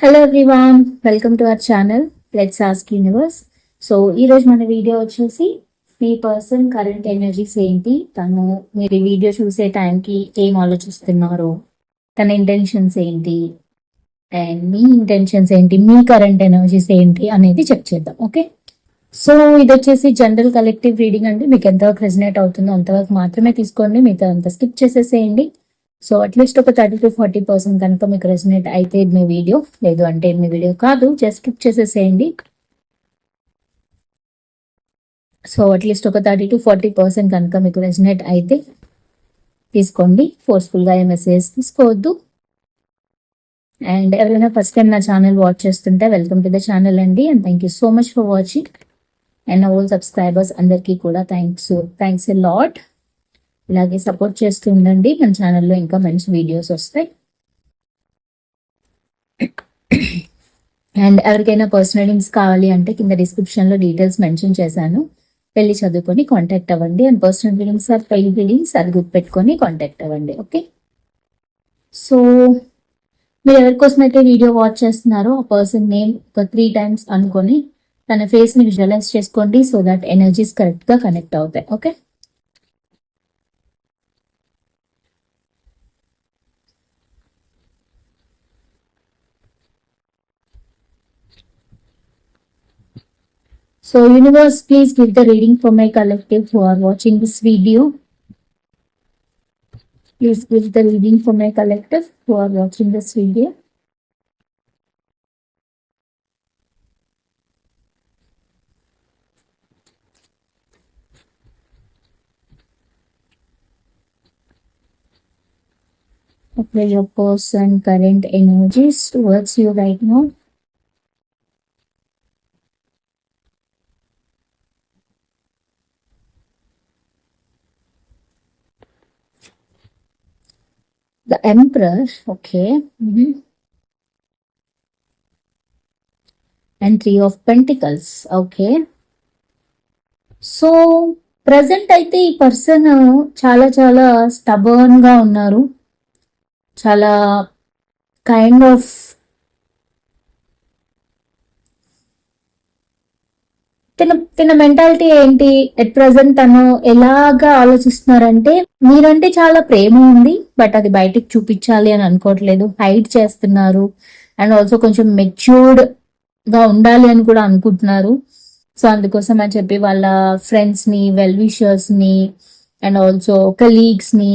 Hello everyone welcome to our channel let's ask universe so ఈరోజు మన video వచ్చేసి మీ person current energies ఏంటి? తను మీరు ఈ వీడియో చూసే టైంకి ఏం ఆలోచిస్తున్నారు తన ఇంటెన్షన్స్ ఏంటి? అండ్ మీ ఇంటెన్షన్స్ ఏంటి? మీ కరెంట్ ఎనర్జీస్ ఏంటి? అనేది చెక్ చేద్దాం ఓకే సో ఇది వచ్చేసి జనరల్ కలెక్టివ్ రీడింగ్ అండి. మీకు ఎంతవరకు రెజినేట్ అవుతుందో అంతవరకు మాత్రమే తీసుకోండి. మిగతా అంత స్కిప్ చేసేసేయండి. సో అట్లీస్ట్ ఒక థర్టీ టు ఫార్టీ పర్సెంట్ కనుక మీకు రెసినేట్ అయితే మీ వీడియో లేదు అంటే మీ వీడియో కాదు. జస్ట్ స్కిప్ చేసేసేయండి. సో అట్లీస్ట్ ఒక థర్టీ టు ఫార్టీ పర్సెంట్ కనుక మీకు రెసినేట్ అయితే తీసుకోండి. ఫోర్స్ఫుల్గా ఏ మెసేజ్ తీసుకోవద్దు. అండ్ ఎవరైనా ఫస్ట్ టైం నా ఛానల్ వాచ్ చేస్తుంటే వెల్కమ్ టు ద ఛానల్ అండి. And thank you so much for watching and all subscribers అందరికీ కూడా థ్యాంక్స్ థ్యాంక్స్ ఎ లాట్ ఇలాగే సపోర్ట్ చేస్తూ ఉండండి. మన ఛానల్లో ఇంకా మంచి వీడియోస్ వస్తాయి. అండ్ ఎవరికైనా పర్సనల్ లింక్స్ కావాలి అంటే కింద డిస్క్రిప్షన్లో డీటెయిల్స్ మెన్షన్ చేశాను. వెళ్ళి చదువుకొని కాంటాక్ట్ అవ్వండి. And personal readings or paid readings అది గుర్తుపెట్టుకొని కాంటాక్ట్ అవ్వండి. ఓకే సో మీరు ఎవరి కోసం అయితే వీడియో వాచ్ చేస్తున్నారో ఆ పర్సన్ నేమ్ ఒక త్రీ టైమ్స్ అనుకొని తన ఫేస్ని విజువలైజ్ చేసుకోండి సో దట్ ఎనర్జీస్ కరెక్ట్గా కనెక్ట్ అవుతాయి. Okay So universe, please give the reading for my collective who are watching this video. Please give the reading for my collective who are watching this video. Okay, your person current energies towards you right now. The Emperor, okay. Mm -hmm. And Three of Pentacles, okay. So present అయితే ఈ person చాలా చాలా స్టబర్న్గా ఉన్నారు చాలా kind of తిన తిన mentality ఏంటి? At present తను ఎలాగా ఆలోచిస్తున్నారంటే మీరంటే చాలా ప్రేమ ఉంది బట్ అది బయటికి చూపించాలి అని అనుకోవట్లేదు. హైడ్ చేస్తున్నారు అండ్ ఆల్సో కొంచెం మెచ్యూర్డ్గా ఉండాలి అని కూడా అనుకుంటున్నారు. సో అందుకోసం అని చెప్పి వాళ్ళ ఫ్రెండ్స్ని వెల్ విషర్స్ని అండ్ ఆల్సో కలీగ్స్ని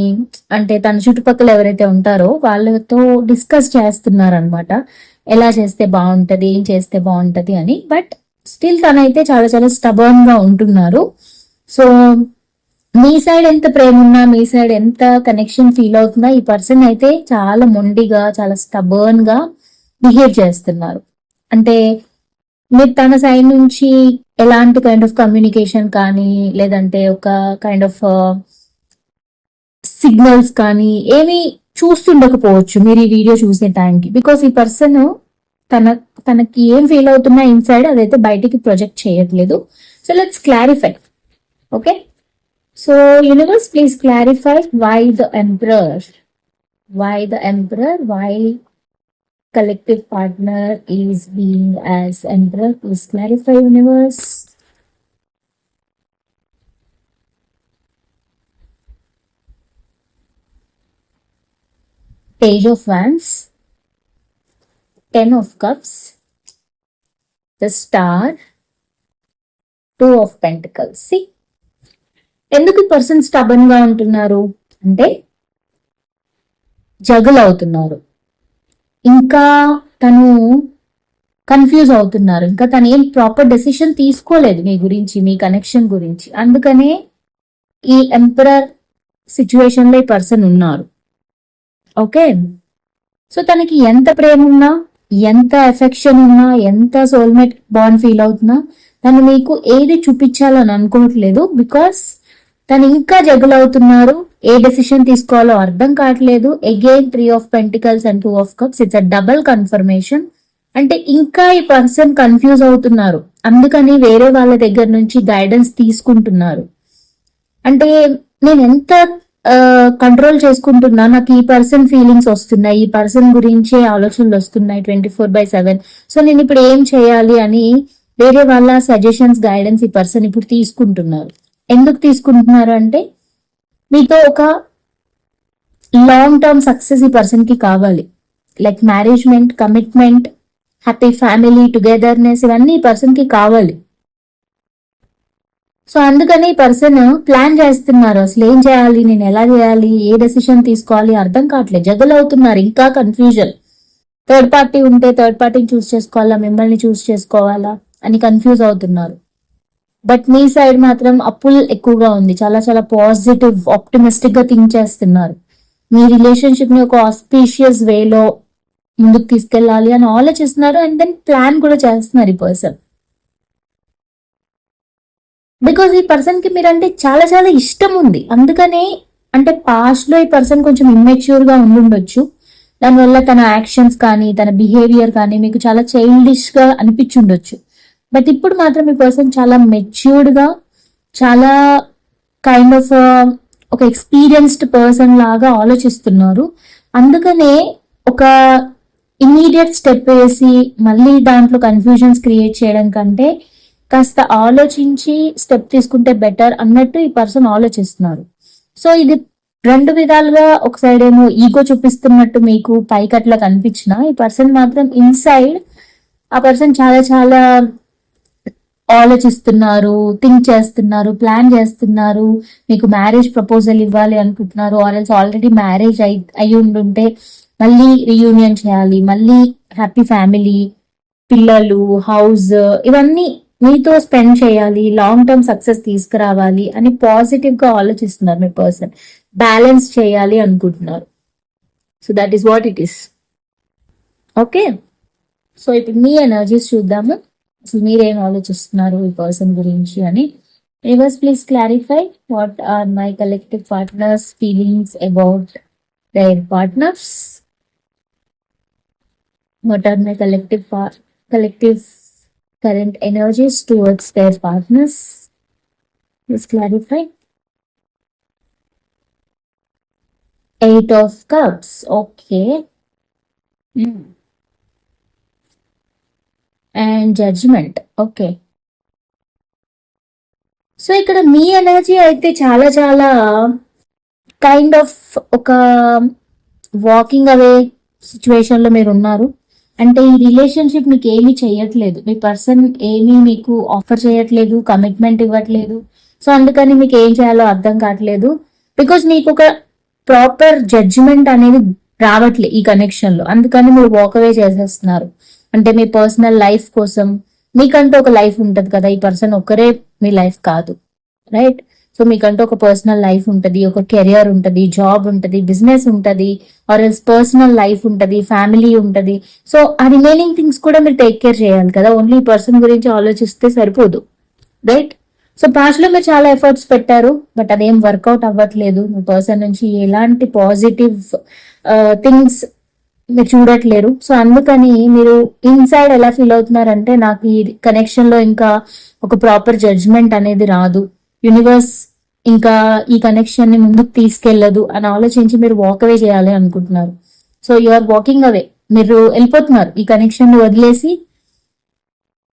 అంటే తన చుట్టుపక్కల ఎవరైతే ఉంటారో వాళ్ళతో డిస్కస్ చేస్తున్నారు అనమాట ఎలా చేస్తే బాగుంటది ఏం చేస్తే బాగుంటది అని. బట్ స్టిల్ తనైతే చాలా చాలా స్టబర్న్గా ఉంటున్నారు. సో మీ సైడ్ ఎంత ప్రేమ ఉన్నా మీ సైడ్ ఎంత కనెక్షన్ ఫీల్ అవుతున్నా ఈ పర్సన్ అయితే చాలా మొండిగా చాలా స్టబర్న్గా బిహేవ్ చేస్తున్నారు. అంటే మీరు తన సైడ్ నుంచి ఎలాంటి కైండ్ ఆఫ్ కమ్యూనికేషన్ కానీ లేదంటే ఒక కైండ్ ఆఫ్ సిగ్నల్స్ కానీ ఏమి చూస్తుండకపోవచ్చు. మీరు ఈ వీడియో చూసే టైంకి బికాస్ ఈ పర్సన్ తన తనకి ఏం ఫీల్ అవుతున్నా ఇన్సైడ్ అదైతే బయటికి ప్రొజెక్ట్ చేయట్లేదు. So let's clarify okay so universe please clarify why the emperor why the emperor why collective partner is being as emperor. Please clarify universe. Page of wands. Ten of cups the star two of pentacles. See ఎందుకు person స్టబన్గా ఉంటున్నారు? అంటే juggle అవుతున్నారు. ఇంకా తను confuse అవుతున్నారు. ఇంకా తను ఏం ప్రాపర్ డెసిషన్ తీసుకోలేదు మీ గురించి మీ కనెక్షన్ గురించి. అందుకనే ఈ ఎంపరర్ సిచ్యువేషన్లో ఈ పర్సన్ ఉన్నారు. ఓకే సో తనకి ఎంత ప్రేమ ఉన్నా ఎంత ఎఫెక్షన్ ఉన్నా ఎంత సోల్మేట్ బాండ్ ఫీల్ అవుతున్నా తను మీకు ఏది చూపించాలని అనుకోవట్లేదు బికాస్ తను ఇంకా జగులవుతున్నారు ఏ డెసిషన్ తీసుకోవాలో అర్థం కావట్లేదు. Again three of pentacles and two of cups it's a double confirmation అంటే ఇంకా ఈ పర్సన్ కన్ఫ్యూజ్ అవుతున్నారు. అందుకని వేరే వాళ్ళ దగ్గర నుంచి గైడెన్స్ తీసుకుంటున్నారు. అంటే నేను ఎంత కంట్రోల్ చేసుకుంటున్నా. నాకు ఈ పర్సన్ ఫీలింగ్స్ వస్తున్నాయి. ఈ పర్సన్ గురించే ఆలోచనలు వస్తున్నాయి twenty four by seven so నేను ఇప్పుడు ఏం చేయాలి అని వేరే వాళ్ళ సజెషన్స్ గైడెన్స్ ఈ పర్సన్ ఇప్పుడు తీసుకుంటున్నారు. ఎందుకు తీసుకుంటున్నారు అంటే మీతో ఒక లాంగ్ టర్మ్ సక్సెస్ ఈ పర్సన్కి కావాలి. Like management commitment happy family togetherness ఇవన్నీ ఈ పర్సన్కి కావాలి. సో అందుకని ఈ పర్సన్ ప్లాన్ చేస్తున్నారు. అసలు ఏం చేయాలి? నేను ఎలా చేయాలి? ఏ డెసిషన్ తీసుకోవాలి? అర్థం కావట్లేదు. జగల్ అవుతున్నారు. ఇంకా కన్ఫ్యూజన్ థర్డ్ పార్టీ ఉంటే థర్డ్ పార్టీని చూస్ చేసుకోవాలా? మిమ్మల్ని చూస్ చేసుకోవాలా? అని కన్ఫ్యూజ్ అవుతున్నారు. బట్ మీ సైడ్ మాత్రం అప్పుల్ ఎక్కువగా ఉంది. చాలా చాలా పాజిటివ్ ఆప్టిమిస్టిక్గా థింక్ చేస్తున్నారు. మీ రిలేషన్షిప్ని ఒక ఆస్పీషియస్ వేలో ముందుకు తీసుకెళ్ళాలి అని ఆలోచిస్తున్నారు. అండ్ దెన్ ప్లాన్ కూడా చేస్తున్నారు ఈ పర్సన్ బికాజ్ ఈ పర్సన్కి మీరు మీరంటే చాలా చాలా ఇష్టం ఉంది అందుకనే అంటే పాస్ట్లో ఈ పర్సన్ కొంచెం ఇమ్మెచ్యూర్గా ఉండుండొచ్చు. దానివల్ల తన యాక్షన్స్ కానీ తన బిహేవియర్ కానీ మీకు చాలా చైల్డిష్గా అనిపించుండొచ్చు. బట్ ఇప్పుడు మాత్రం ఈ పర్సన్ చాలా మెచ్యూర్డ్గా చాలా కైండ్ ఆఫ్ ఒక ఎక్స్పీరియన్స్డ్ పర్సన్ లాగా ఆలోచిస్తున్నారు. అందుకనే ఒక ఇమీడియట్ స్టెప్ వేసి మళ్ళీ దాంట్లో కన్ఫ్యూజన్స్ క్రియేట్ చేయడం కంటే కాస్త ఆలోచించి స్టెప్ తీసుకుంటే బెటర్ అన్నట్టు ఈ పర్సన్ ఆలోచిస్తున్నారు. సో ఇది రెండు విధాలుగా ఒక సైడ్ ఏమో ఈగో చూపిస్తున్నట్టు మీకు పైకట్లా కనిపించిన ఈ పర్సన్ మాత్రం ఇన్సైడ్ ఆ పర్సన్ చాలా చాలా ఆలోచిస్తున్నారు థింక్ చేస్తున్నారు ప్లాన్ చేస్తున్నారు. మీకు మ్యారేజ్ ప్రపోజల్ ఇవ్వాలి అనుకుంటున్నారు ఆర్ఎల్స్ ఆల్రెడీ మ్యారేజ్ అయి అయి ఉండుంటే మళ్ళీ రీయూనియన్ చేయాలి మళ్ళీ హ్యాపీ ఫ్యామిలీ పిల్లలు హౌస్ ఇవన్నీ మీతో స్పెండ్ చేయాలి లాంగ్ టర్మ్ సక్సెస్ తీసుకురావాలి అని పాజిటివ్గా ఆలోచిస్తున్నారు మీ పర్సన్ బ్యాలెన్స్ చేయాలి అనుకుంటున్నారు. So that is what it is okay so ఇప్పుడు మీ ఎనర్జీస్ చూద్దాము. అసలు మీరేం ఆలోచిస్తున్నారు ఈ పర్సన్ గురించి అని. Reverse please clarify what are my collective partners feelings about their partners what are my collective collective current energies towards their partners please clarify eight of cups okay Mm. and judgment okay so ఇక్కడ మీ energy అయితే చాలా చాలా kind of ఒక walking away సిచ్యువేషన్లో మీరు ఉన్నారు అంటే ఈ రిలేషన్షిప్ మీకు ఏమీ చేయట్లేదు. మీ పర్సన్ ఏమీ మీకు ఆఫర్ చేయట్లేదు కమిట్మెంట్ ఇవ్వట్లేదు. సో అందుకని మీకు ఏం చేయాలో అర్థం కావట్లేదు. బికాస్ మీకు ఒక ప్రాపర్ జడ్జిమెంట్ అనేది రావట్లేదు ఈ కనెక్షన్లో. అందుకని మీరు వాక్ అవే చేసేస్తున్నారు. అంటే మీ పర్సనల్ లైఫ్ కోసం. మీకంటూ ఒక లైఫ్ ఉంటది కదా. ఈ పర్సన్ ఒక్కరే మీ లైఫ్ కాదు. రైట్ సో మీకంటూ ఒక పర్సనల్ లైఫ్ ఉంటుంది ఒక కెరియర్ ఉంటుంది జాబ్ ఉంటుంది బిజినెస్ ఉంటుంది ఆర్ ఎల్స్ పర్సనల్ లైఫ్ ఉంటుంది ఫ్యామిలీ ఉంటుంది. సో ఆ రిమైనింగ్ థింగ్స్ కూడా మీరు టేక్ కేర్ చేయాలి కదా. ఓన్లీ పర్సన్ గురించి ఆలోచిస్తే సరిపోదు. రైట్ సో పాస్ట్లో మీరు చాలా ఎఫర్ట్స్ పెట్టారు బట్ అదేం వర్కౌట్ అవ్వట్లేదు. మీ పర్సన్ నుంచి ఎలాంటి పాజిటివ్ థింగ్స్ మీరు చూడట్లేరు. సో అందుకని మీరు ఇన్సైడ్ ఎలా ఫీల్ అవుతున్నారంటే నాకు ఈ కనెక్షన్లో ఇంకా ఒక ప్రాపర్ జడ్జ్మెంట్ అనేది రాదు. యూనివర్స్ ఇంకా ఈ కనెక్షన్ని ముందుకు తీసుకెళ్ళదు అని ఆలోచించి మీరు వాక్ అవే చేయాలి అనుకుంటున్నారు. So you are walking away మీరు వెళ్ళిపోతున్నారు. ఈ కనెక్షన్ని వదిలేసి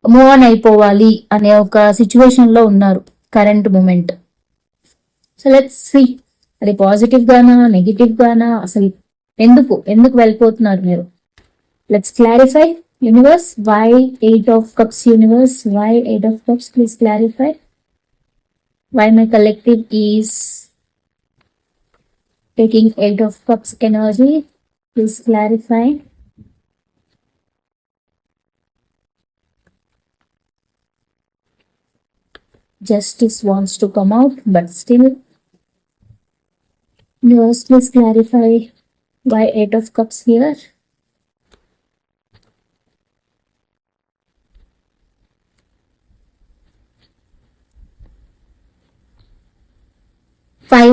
మూవ్ ఆన్ అయిపోవాలి అనే ఒక సిచ్యువేషన్లో ఉన్నారు current moment so let's see అది పాజిటివ్ గానా నెగిటివ్ గానా? అసలు ఎందుకు? ఎందుకు వెళ్ళిపోతున్నారు మీరు? Let's clarify universe why eight of cups universe why eight of cups please clarify why my collective is taking eight of cups energy please clarify. Justice wants to come out but still. Universe please clarify why eight of cups here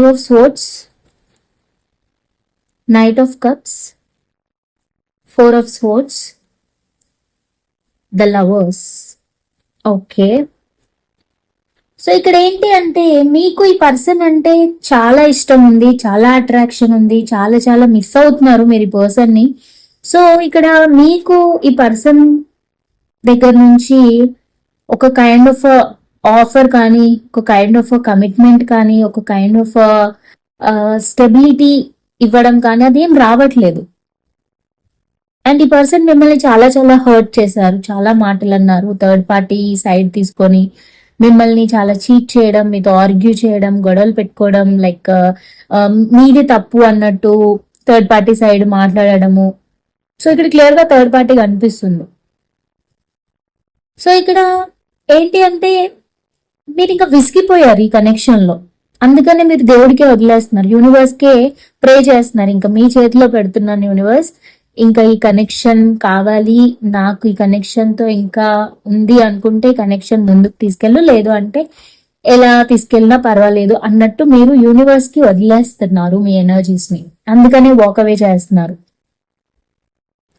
of of knight of cups four of of the lovers okay so ఇక్కడ ఏంటి అంటే మీకు ఈ person అంటే చాలా ఇష్టం ఉంది చాలా అట్రాక్షన్ ఉంది చాలా చాలా మిస్ అవుతున్నారు మీరు ఈ పర్సన్ని. సో ఇక్కడ మీకు ఈ పర్సన్ దగ్గర నుంచి ఒక కైండ్ ఆఫ్ ఆఫర్ కానీ ఒక కైండ్ ఆఫ్ కమిట్మెంట్ కానీ ఒక కైండ్ ఆఫ్ స్టెబిలిటీ ఇవ్వడం కానీ అదేం రావట్లేదు. అండ్ ఈ పర్సన్ మిమ్మల్ని చాలా చాలా హర్ట్ చేశారు చాలా మాటలు అన్నారు థర్డ్ పార్టీ సైడ్ తీసుకొని మిమ్మల్ని చాలా చీట్ చేయడం మీతో ఆర్గ్యూ చేయడం గొడవలు పెట్టుకోవడం లైక్ మీది తప్పు అన్నట్టు థర్డ్ పార్టీ సైడ్ మాట్లాడడము. సో ఇక్కడ క్లియర్గా థర్డ్ పార్టీ కనిపిస్తుంది. సో ఇక్కడ ఏంటి అంటే మీరు ఇంకా విసిగిపోయారు ఈ కనెక్షన్లో అందుకనే మీరు దేవుడికే వదిలేస్తున్నారు. యూనివర్స్కే ప్రే చేస్తున్నారు. ఇంకా మీ చేతిలో పెడుతున్నాను యూనివర్స్ ఇంకా ఈ కనెక్షన్ కావాలి. నాకు ఈ కనెక్షన్తో ఇంకా ఉంది అనుకుంటే కనెక్షన్ ముందుకు తీసుకెళ్ళు. లేదు అంటే ఎలా తీసుకెళ్ళినా పర్వాలేదు అన్నట్టు మీరు యూనివర్స్కి వదిలేస్తున్నారు మీ ఎనర్జీస్ని అందుకనే వాక్ అవే చేస్తున్నారు.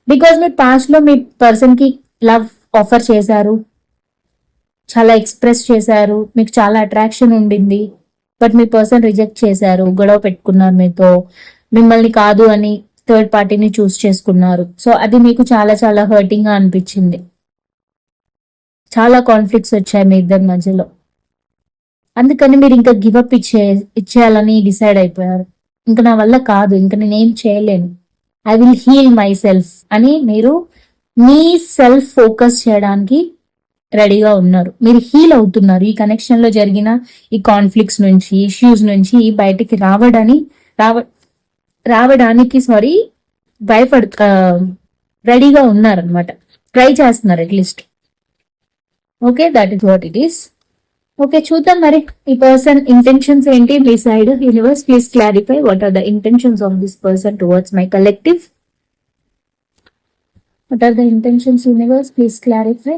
బికాస్ మీరు పాస్ట్లో మీ పర్సన్కి లవ్ ఆఫర్ చేశారు. చాలా ఎక్స్ప్రెస్ చేశారు. మీకు చాలా అట్రాక్షన్ ఉండింది. బట్ మీ పర్సన్ రిజెక్ట్ చేశారు. గొడవ పెట్టుకున్నారు మీతో. మిమ్మల్ని కాదు అని థర్డ్ పార్టీని చూస్ చేసుకున్నారు. సో అది మీకు చాలా చాలా హర్టింగ్గా అనిపించింది. చాలా కాన్ఫ్లిక్ట్స్ వచ్చాయి మీ ఇద్దరి మధ్యలో. అందుకని మీరు ఇంకా గివప్ ఇచ్చే ఇచ్చేయాలని డిసైడ్ అయిపోయారు. ఇంకా నా వల్ల కాదు. ఇంకా నేనేం చేయలేను. I will heal myself అని మీరు మీ సెల్ఫ్ ఫోకస్ చేయడానికి రెడీగా ఉన్నారు. మీరు హీల్ అవుతున్నారు. ఈ కనెక్షన్లో జరిగిన ఈ కాన్ఫ్లిక్ట్స్ నుంచి ఇష్యూస్ నుంచి బయటికి రావడాని రావ రావడానికి సారీ భయపడు రెడీగా ఉన్నారనమాట ట్రై చేస్తున్నారు at least okay that is what it is okay చూద్దాం మరి. ఈ పర్సన్ ఇంటెన్షన్స్ ఏంటి? మీ side universe please clarify what are the intentions of this person towards my collective what are the intentions universe please clarify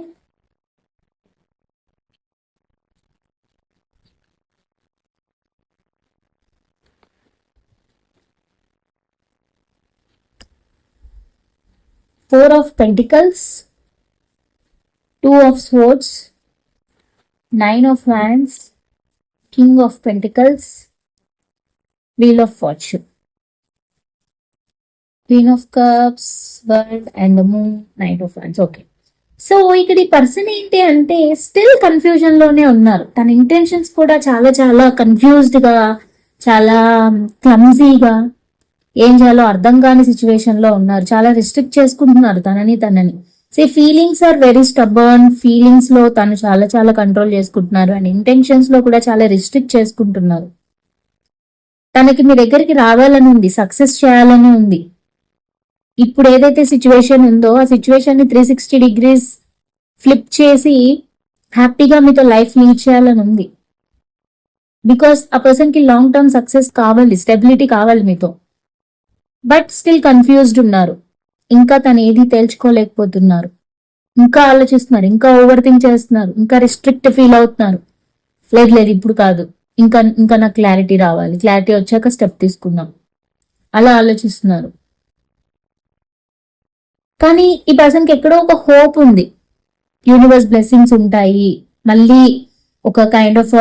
four of pentacles two of swords nine of wands king of pentacles wheel of fortune queen of cups world and moon knight of fans okay so ఇక్కడ ఈ person ఏంటి అంటే still కన్ఫ్యూజన్లోనే ఉన్నారు తన intentions కూడా చాలా చాలా కన్ఫ్యూజ్డ్గా చాలా క్లమ్జీగా ఏం చేయాలో అర్థం కాని సిచ్యువేషన్లో ఉన్నారు. చాలా రిస్ట్రిక్ట్ చేసుకుంటున్నారు తనని తనని. Say feelings are very stubborn ఫీలింగ్స్లో తను చాలా చాలా కంట్రోల్ చేసుకుంటున్నారు అండ్ ఇంటెన్షన్స్లో కూడా చాలా రిస్ట్రిక్ట్ చేసుకుంటున్నారు. తనకి మీ దగ్గరికి రావాలని ఉంది సక్సెస్ చేయాలని ఉంది. ఇప్పుడు ఏదైతే సిచ్యువేషన్ ఉందో ఆ సిచ్యువేషన్ని త్రీ సిక్స్టీ డిగ్రీస్ ఫ్లిప్ చేసి హ్యాపీగా మీతో లైఫ్ లీడ్ చేయాలని ఉంది. బికాస్ ఆ పర్సన్కి లాంగ్ టర్మ్ సక్సెస్ కావాలి స్టెబిలిటీ కావాలి మీతో. బట్ స్టిల్ కన్ఫ్యూజ్డ్ ఉన్నారు. ఇంకా తను ఏది తేల్చుకోలేకపోతున్నారు. ఇంకా ఆలోచిస్తున్నారు ఇంకా ఓవర్ థింక్ చేస్తున్నారు ఇంకా రిస్ట్రిక్ట్ ఫీల్ అవుతున్నారు. లేదు లేదు ఇప్పుడు కాదు. ఇంకా ఇంకా నాకు క్లారిటీ రావాలి. క్లారిటీ వచ్చాక స్టెప్ తీసుకుందాం. అలా ఆలోచిస్తున్నారు. కానీ ఈ పర్సన్కి ఎక్కడో ఒక హోప్ ఉంది. యూనివర్స్ బ్లెస్సింగ్స్ ఉంటాయి. మళ్ళీ ఒక కైండ్ ఆఫ్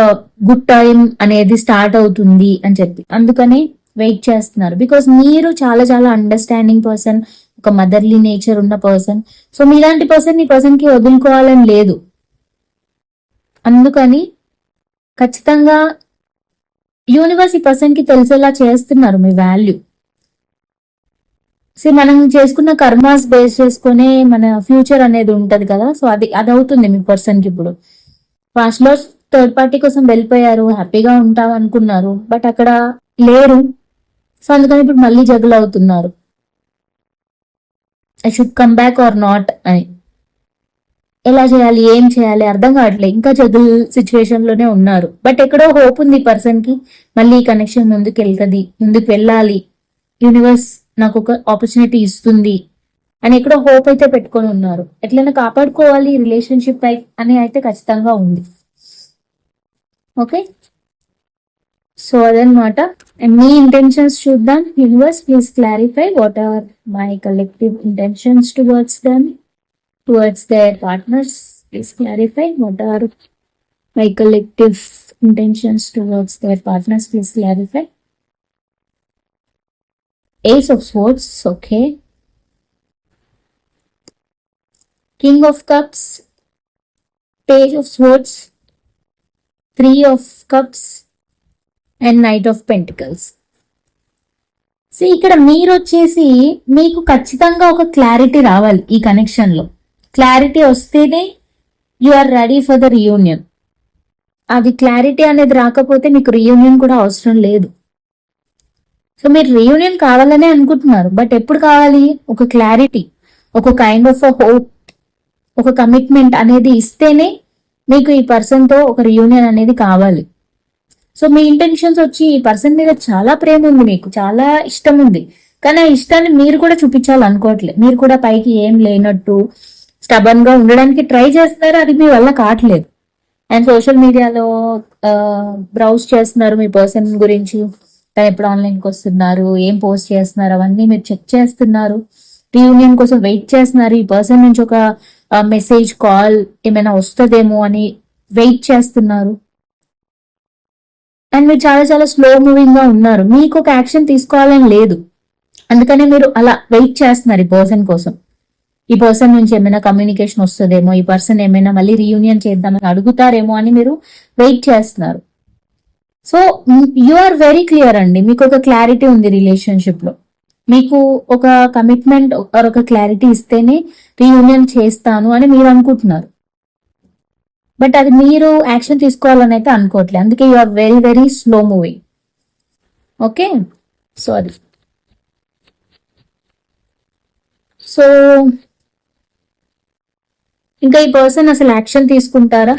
గుడ్ టైం అనేది స్టార్ట్ అవుతుంది అని చెప్పి. అందుకని వెయిట్ చేస్తున్నారు. బికాస్ మీరు చాలా చాలా అండర్స్టాండింగ్ పర్సన్ ఒక మదర్లీ నేచర్ ఉన్న పర్సన్ సో మీలాంటి పర్సన్ ఈ పర్సన్కి వదులుకోవాలని లేదు. అందుకని ఖచ్చితంగా యూనివర్స్ ఈ పర్సన్కి తెలిసేలా చేస్తున్నారు మీ వాల్యూ సో మనం చేసుకున్న కర్మాస్ బేస్ చేసుకునే మన ఫ్యూచర్ అనేది ఉంటది కదా. సో అది అది అవుతుంది మీ పర్సన్కి ఇప్పుడు. ఫాస్ట్లో థర్డ్ పార్టీ కోసం వెళ్ళిపోయారు హ్యాపీగా ఉంటాం అనుకున్నారు. బట్ అక్కడ లేరు. సో అందుకని ఇప్పుడు మళ్ళీ జగులు అవుతున్నారు I should come back or not అని. ఎలా చేయాలి? ఏం చేయాలి? అర్థం కావట్లేదు. ఇంకా జగుల్ సిచ్యువేషన్లోనే ఉన్నారు. బట్ ఎక్కడో హోప్ ఉంది పర్సన్కి. మళ్ళీ ఈ కనెక్షన్ ముందుకు వెళ్తుంది ముందుకు వెళ్ళాలి. యూనివర్స్ నాకు ఒక ఆపర్చునిటీ ఇస్తుంది. అని ఎక్కడో హోప్ అయితే పెట్టుకొని ఉన్నారు. ఎట్లైనా కాపాడుకోవాలి రిలేషన్షిప్ అని అయితే ఖచ్చితంగా ఉంది. ఓకే సో అదనమాట అండ్ మీ ఇంటెన్షన్స్ చూద్దాం universe please clarify what are my collective intentions towards them towards their partners please clarify what are my collective intentions towards their partners please clarify ace of swords okay king of cups page of swords three of cups and knight of pentacles so ఇక్కడ మీరు వచ్చేసి మీకు ఖచ్చితంగా ఒక clarity రావాలి ఈ కనెక్షన్లో clarity వస్తేనే you are ready for the reunion అది క్లారిటీ అనేది రాకపోతే మీకు రియూనియన్ కూడా అవసరం లేదు. సో మీరు రియూనియన్ కావాలనే అనుకుంటున్నారు బట్ ఎప్పుడు కావాలి? ఒక క్లారిటీ ఒక కైండ్ ఆఫ్ అ హోప్ ఒక కమిట్మెంట్ అనేది ఇస్తేనే మీకు ఈ పర్సన్తో ఒక రియూనియన్ అనేది కావాలి. సో మీ ఇంటెన్షన్స్ వచ్చి ఈ పర్సన్ మీద చాలా ప్రేమ ఉంది మీకు చాలా ఇష్టం ఉంది. కానీ ఆ ఇష్టాన్ని మీరు కూడా చూపించాలనుకోవట్లేదు మీరు కూడా పైకి ఏం లేనట్టు స్టబన్గా ఉండడానికి ట్రై చేస్తున్నారు అది మీ వల్ల కావట్లేదు. అండ్ సోషల్ మీడియాలో బ్రౌజ్ చేస్తున్నారు మీ పర్సన్ గురించి. తను ఎప్పుడు ఆన్లైన్కి వస్తున్నారు ఏం పోస్ట్ చేస్తున్నారు అవన్నీ మీరు చెక్ చేస్తున్నారు. రీయూనియన్ కోసం వెయిట్ చేస్తున్నారు. ఈ పర్సన్ నుంచి ఒక మెసేజ్ కాల్ ఏమైనా వస్తుందేమో అని వెయిట్ చేస్తున్నారు. అండ్ మీరు చాలా చాలా స్లో మూవింగ్గా ఉన్నారు. మీకు ఒక యాక్షన్ తీసుకోవాలని లేదు. అందుకనే మీరు అలా వెయిట్ చేస్తున్నారు ఈ పర్సన్ కోసం. ఈ పర్సన్ నుంచి ఏమైనా కమ్యూనికేషన్ వస్తుందేమో ఈ పర్సన్ ఏమైనా మళ్ళీ రీయూనియన్ చేద్దామని అడుగుతారేమో అని మీరు వెయిట్ చేస్తున్నారు. So you are very clear అండి. మీకు ఒక క్లారిటీ ఉంది రిలేషన్షిప్లో. మీకు ఒక కమిట్మెంట్ ఒక క్లారిటీ ఇస్తేనే రీయూనియన్ చేస్తాను అని మీరు అనుకుంటున్నారు. బట్ అది మీరు యాక్షన్ తీసుకోవాలని అయితే అనుకోవట్లేదు. అందుకే you are very very slow moving okay so అది. సో ఇంకా ఈ పర్సన్ అసలు యాక్షన్ తీసుకుంటారా?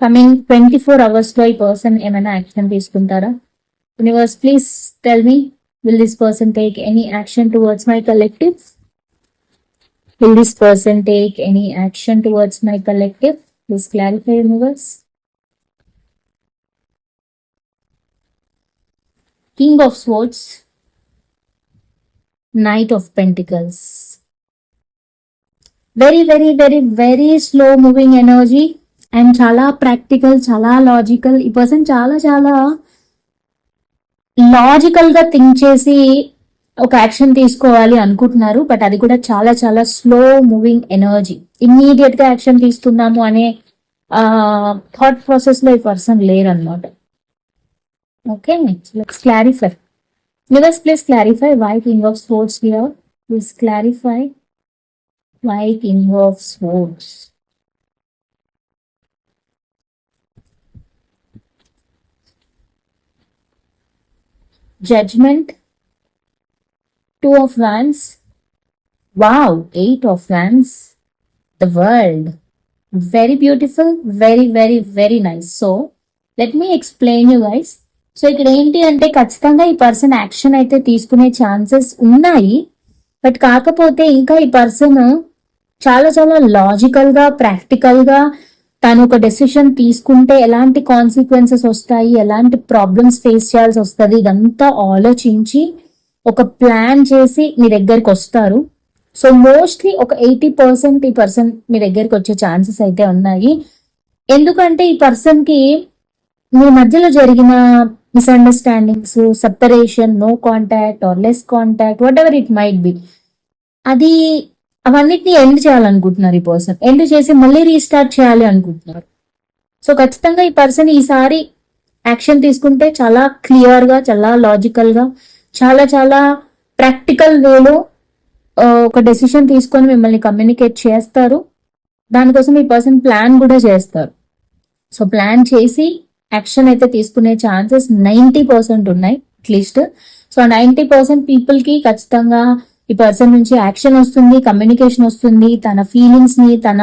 కమింగ్ ట్వంటీ ఫోర్ అవర్స్లో ఈ పర్సన్ ఏమైనా యాక్షన్ తీసుకుంటారా? Universe please tell me will this person take any action towards my collective will this person take any action towards my collective Please clarify, universe. King of Swords, Knight of Pentacles. Very very very very slow moving energy and చాలా practical చాలా logical ఈ person చాలా చాలా లాజికల్గా think చేసి ఒక action తీసుకోవాలి అనుకుంటున్నారు బట్ అది కూడా చాలా చాలా స్లో మూవింగ్ ఎనర్జీ ఇమ్మీడియట్గా యాక్షన్ తీసుకుందాము అనే థాట్ ప్రాసెస్లో ఈ పర్సన్ లేరు అనమాట okay let's clarify lovers please clarify why king of swords here please clarify why king of swords judgement two of wands wow eight of wands the world. Very beautiful very very very nice so let me explain you guys so ఇక్కడ ఏంటి అంటే ఖచ్చితంగా ఈ person action అయితే తీసుకునే chances ఉన్నాయి. But కాకపోతే ఇంకా ఈ పర్సన్ చాలా చాలా లాజికల్గా ప్రాక్టికల్గా తను ఒక డెసిషన్ తీసుకుంటే ఎలాంటి కాన్సిక్వెన్సెస్ వస్తాయి ఎలాంటి ప్రాబ్లమ్స్ ఫేస్ చేయాల్సి వస్తుంది ఇదంతా ఆలోచించి ఒక ప్లాన్ చేసి మీ దగ్గరికి వస్తారు. సో మోస్ట్లీ ఒక ఎయిటీ పర్సెంట్ ఈ పర్సన్ మీ దగ్గరికి వచ్చే ఛాన్సెస్ అయితే ఉన్నాయి. ఎందుకంటే ఈ పర్సన్కి మీ మధ్యలో జరిగిన misunderstandings separation no contact or less contact whatever it might be అది అవన్నిటిని ఎండ్ చేయాలనుకుంటున్నారు ఈ పర్సన్ ఎండ్ చేసి మళ్ళీ రీస్టార్ట్ చేయాలి అనుకుంటున్నారు. సో ఖచ్చితంగా ఈ పర్సన్ ఈసారి యాక్షన్ తీసుకుంటే చాలా క్లియర్గా చాలా లాజికల్గా చాలా చాలా ప్రాక్టికల్ వేలో ఒక డెసిషన్ తీసుకొని మిమ్మల్ని కమ్యూనికేట్ చేస్తారు. దానికోసం ఈ పర్సన్ ప్లాన్ కూడా చేస్తారు. సో ప్లాన్ చేసి యాక్షన్ అయితే తీసుకునే ఛాన్సెస్ నైంటీ పర్సెంట్ ఉన్నాయి at least so ninety percent పీపుల్కి ఖచ్చితంగా ఈ పర్సన్ నుంచి యాక్షన్ వస్తుంది కమ్యూనికేషన్ వస్తుంది. తన ఫీలింగ్స్ని తన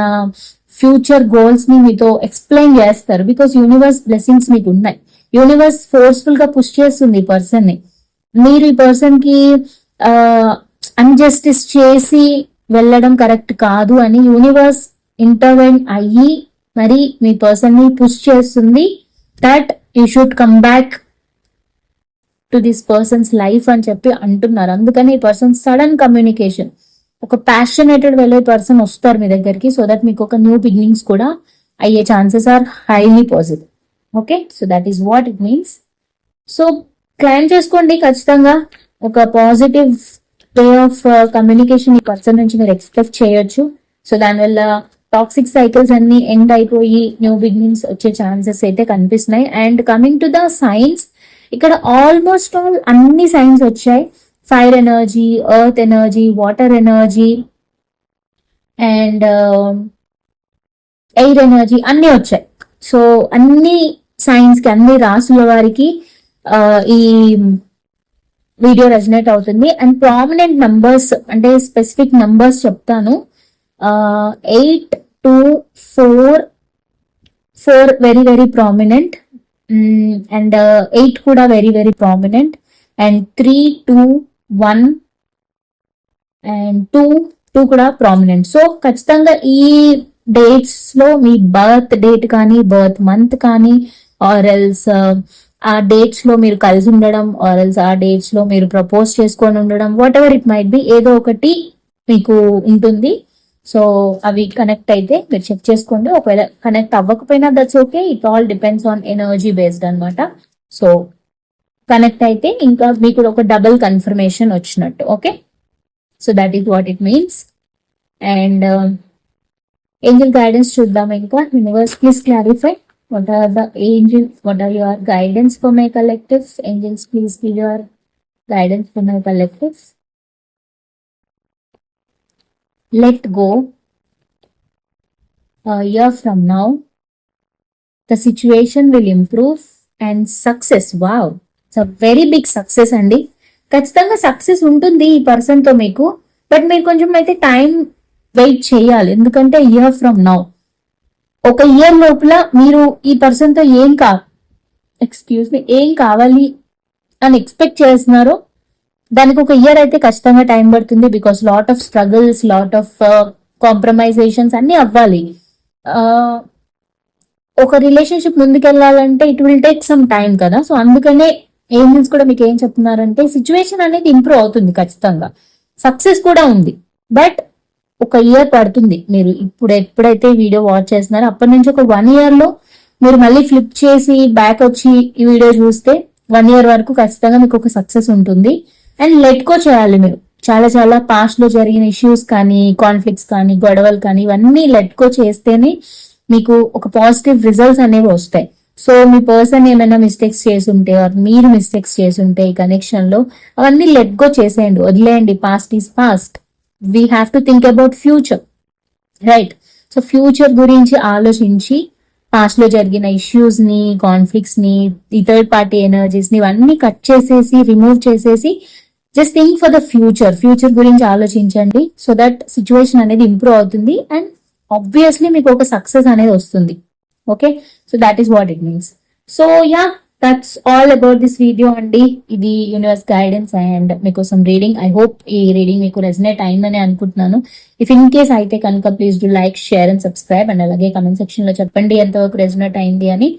ఫ్యూచర్ గోల్స్ని మీతో ఎక్స్ప్లెయిన్ చేస్తారు. బికాస్ యూనివర్స్ బ్లెస్సింగ్స్ మీకు ఉన్నాయి. యూనివర్స్ ఫోర్స్ఫుల్గా పుష్ చేస్తుంది ఈ పర్సన్ని మీరు ఈ పర్సన్కి అన్జస్టిస్ చేసి వెళ్ళడం కరెక్ట్ కాదు అని యూనివర్స్ ఇంటర్వెన్ అయ్యి మరి మీ పర్సన్ని పుష్ చేస్తుంది that you should come back to this person's life అని చెప్పి అంటున్నారు. అందుకని ఈ పర్సన్ సడన్ కమ్యూనికేషన్ ఒక ప్యాషనేటెడ్ వెళ్ళే పర్సన్ వస్తారు మీ దగ్గరికి సో దట్ మీకు ఒక న్యూ బిగినింగ్స్ కూడా అయ్యే chances are highly positive okay so that is what it means so claim చేసుకోండి ఖచ్చితంగా. ఒక పాజిటివ్ వే ఆఫ్ కమ్యూనికేషన్ ఈ పర్సన్ నుంచి మీరు ఎక్స్పెక్ట్ చేయొచ్చు. సో దానివల్ల టాక్సిక్ సైకిల్స్ అన్ని ఎండ్ అయిపోయి న్యూ బిగినింగ్స్ వచ్చే ఛాన్సెస్ అయితే కనిపిస్తున్నాయి. And coming to the signs ఇక్కడ ఆల్మోస్ట్ ఆల్ అన్ని సైన్స్ వచ్చాయి. Fire energy earth energy water energy and air energy అన్ని వచ్చాయి. సో అన్ని సైన్స్కి అన్ని రాసుల వారికి ఈ వీడియో రెజనేట్ అవుతుంది. అండ్ ప్రామినెంట్ నంబర్స్ అంటే స్పెసిఫిక్ నంబర్స్ చెప్తాను. Eight two four four very very prominent and eight కూడా very very prominent and three two one and two two కూడా ప్రామినెంట్ సో ఖచ్చితంగా ఈ డేట్స్లో మీ బర్త్ డేట్ కానీ బర్త్ మంత్ కానీ ఆర్ ఎల్స్ ఆ డేట్స్లో మీరు కలిసి ఉండడం ఆర్ ఎల్స్ ఆ డేట్స్లో మీరు ప్రపోజ్ చేసుకొని ఉండడం whatever it might be ఏదో ఒకటి మీకు ఉంటుంది. సో అవి కనెక్ట్ అయితే మీరు చెక్ చేసుకోండి. ఒకవేళ కనెక్ట్ అవ్వకపోయినా that's okay it all depends on energy based అన్నమాట. సో కనెక్ట్ అయితే ఇంకా మీకు ఒక డబుల్ కన్ఫర్మేషన్ వచ్చినట్టు okay so that is what it means and angel guidance చూద్దాం ఇంకా. Universe please clarify what are the angels what are your guidance for my collectives angels please give your guidance for my collectives let go a year from now the situation will improve and success wow it's a very big success అండి ఖచ్చితంగా success ఉంటుంది ఈ పర్సన్తో మీకు but మీరు కొంచెం అయితే time wait చేయాలి ఎందుకంటే ఇయర్ ఫ్రమ్ నౌ ఒక ఇయర్ లోపల మీరు ఈ పర్సన్తో ఏం కా ఎక్స్క్యూజ్ మీ ఏం కావాలి అని ఎక్స్పెక్ట్ చేస్తున్నారో దానికి ఒక ఇయర్ అయితే ఖచ్చితంగా టైం పడుతుంది because lot of struggles lot of compromisations అన్ని అవ్వాలి. ఒక relationship ముందుకెళ్ళాలంటే it will take some time కదా. సో అందుకనే ఏంజల్స్ కూడా మీకు ఏం చెప్తున్నారంటే సిచ్యువేషన్ అనేది ఇంప్రూవ్ అవుతుంది ఖచ్చితంగా. సక్సెస్ కూడా ఉంది. బట్ ఒక ఇయర్ పడుతుంది. మీరు ఇప్పుడు ఎప్పుడైతే వీడియో వాచ్ చేస్తున్నారో అప్పటి నుంచి ఒక వన్ ఇయర్లో మీరు మళ్ళీ ఫ్లిప్ చేసి బ్యాక్ వచ్చి ఈ వీడియో చూస్తే వన్ ఇయర్ వరకు ఖచ్చితంగా మీకు ఒక సక్సెస్ ఉంటుంది. అండ్ లెట్ కో చేయాలి మీరు. చాలా చాలా పాస్ట్లో జరిగిన ఇష్యూస్ కానీ కాన్ఫ్లిక్ట్స్ కానీ గొడవలు కానీ ఇవన్నీ లెట్ చేస్తేనే మీకు ఒక పాజిటివ్ రిజల్ట్స్ అనేవి వస్తాయి. సో మీ పర్సన్ ఏమైనా మిస్టేక్స్ చేసుంటే ఆర్ మీరు మిస్టేక్స్ చేసుంటే ఈ కనెక్షన్లో అవన్నీ లెట్ గో చేసేయండి. వదిలేయండి. Past is past we have to think about future right so future గురించి ఆలోచించి పాస్ట్లో జరిగిన ఇష్యూస్ని కాన్ఫ్లిక్ట్స్ని ఈ థర్డ్ పార్టీ ఎనర్జీస్ని ఇవన్నీ కట్ చేసేసి రిమూవ్ చేసేసి just think for the future future గురించి ఆలోచించండి సో దట్ సిచ్యువేషన్ అనేది ఇంప్రూవ్ అవుతుంది అండ్ ఆబ్వియస్లీ మీకు ఒక సక్సెస్ అనేది వస్తుంది. Okay so that is what it means so ya that's all about this video అండి ఇది యూనివర్స్ గైడెన్స్ అండ్ మీకోసం రీడింగ్ ఐ హోప్ ఈ రీడింగ్ మీకు రెజనేట్ అయిందని అనుకుంటున్నాను. ఇఫ్ ఇన్ కేస్ అయితే కనుక please do like share and subscribe and అలాగే కమెంట్ సెక్షన్లో చెప్పండి ఎంతవరకు రెజనేట్ అయింది అని.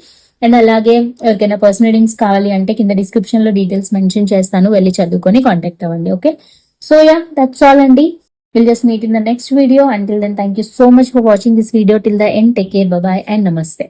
అండ్ అలాగే ఎవరికైనా పర్సనల్ రీడింగ్స్ కావాలి అంటే కింద డిస్క్రిప్షన్లో డీటెయిల్స్ మెన్షన్ చేస్తాను. వెళ్ళి చదువుకొని కాంటాక్ట్ అవ్వండి okay so ya that's all అండి will just meet in the next video until then thank you so much for watching this video till the end take care bye and namaste